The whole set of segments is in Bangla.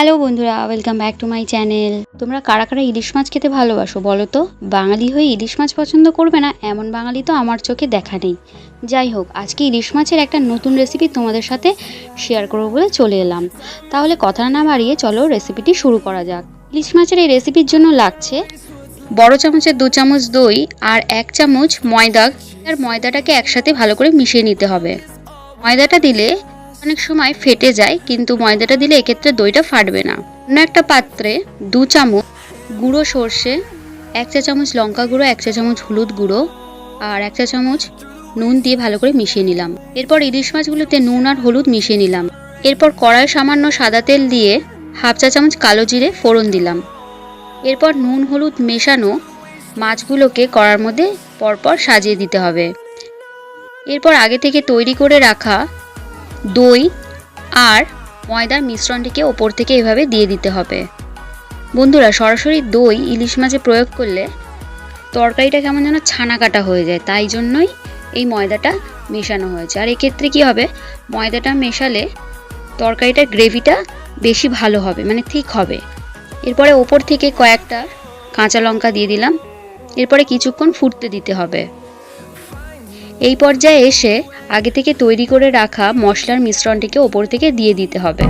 হ্যালো বন্ধুরা welcome back to my channel তোমরা কারা কারা ইলিশ মাছ খেতে ভালোবাসো বলো তো? বাঙালি হয়ে ইলিশ মাছ পছন্দ করবে না, এমন বাঙালি তো আমার চোখে দেখা নেই। যাই হোক, আজকে ইলিশ মাছের একটা নতুন রেসিপি তোমাদের সাথে শেয়ার করব বলে চলে এলাম। তাহলে কথা না বাড়িয়ে চলো রেসিপিটি শুরু করা যাক। ইলিশ মাছের এই রেসিপির জন্য লাগছে বড় চামচের দু চামচ দই আর এক চামচ ময়দা। আর ময়দাটাকে একসাথে ভালো করে মিশিয়ে নিতে হবে। ময়দাটা দিলে অনেক সময় ফেটে যায়, কিন্তু ময়দাটা দিলে এক্ষেত্রে দইটা ফাটবে না। অন্য একটা পাত্রে দু চামচ গুঁড়ো সর্ষে, এক চা চামচ লঙ্কা গুঁড়ো, এক চা চামচ হলুদ গুঁড়ো আর এক চা চামচ নুন দিয়ে ভালো করে মিশিয়ে নিলাম। এরপর ইলিশ মাছগুলোতে নুন আর হলুদ মিশিয়ে নিলাম। এরপর কড়াই সামান্য সাদা তেল দিয়ে হাফ চা চামচ কালো জিরে ফোড়ন দিলাম। এরপর নুন হলুদ মেশানো মাছগুলোকে কড়ার মধ্যে পরপর সাজিয়ে দিতে হবে। এরপর আগে থেকে তৈরি করে রাখা দই আর ময়দার মিশ্রণটিকে ওপর থেকে এভাবে দিয়ে দিতে হবে। বন্ধুরা, সরাসরি দই ইলিশ মাছে প্রয়োগ করলে তরকারিটা কেমন যেন ছানা কাটা হয়ে যায়, তাই জন্যই এই ময়দাটা মেশানো হয়েছে। আর এক্ষেত্রে কি হবে? ময়দাটা মেশালে তরকারিটার গ্রেভিটা বেশি ভালো হবে মানে ঠিক হবে। এরপরে ওপর থেকে কয়েকটা কাঁচা লঙ্কা দিয়ে দিলাম। এরপরে কিছুক্ষণ ফুটতে দিতে হবে। এই পর্যায়ে এসে আগে থেকে তৈরি করে রাখা মশলার মিশ্রণটিকে ওপর থেকে দিয়ে দিতে হবে.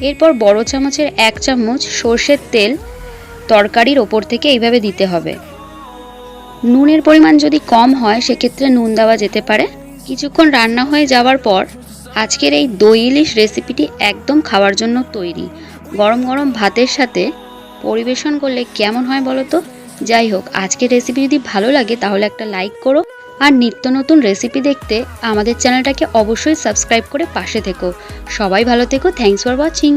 এরপর বড় চামচের এক চামচ সর্ষের তেল তরকারির ওপর থেকে এইভাবে দিতে হবে। নুনের পরিমাণ যদি কম হয় সেক্ষেত্রে নুন দেওয়া যেতে পারে। কিছুক্ষণ রান্না হয়ে যাওয়ার পর আজকের এই দই ইলিশ রেসিপিটি একদম খাওয়ার জন্য তৈরি। গরম গরম ভাতের সাথে পরিবেশন করলে কেমন হয় বলো তো? যাই হোক, আজকের রেসিপি যদি ভালো লাগে তাহলে একটা লাইক করো আর নিত্য নতুন রেসিপি দেখতে আমাদের চ্যানেলটাকে অবশ্যই সাবস্ক্রাইব করে পাশে থেকো। সবাই ভালো থেকো থ্যাংকস ফর ওয়াচিং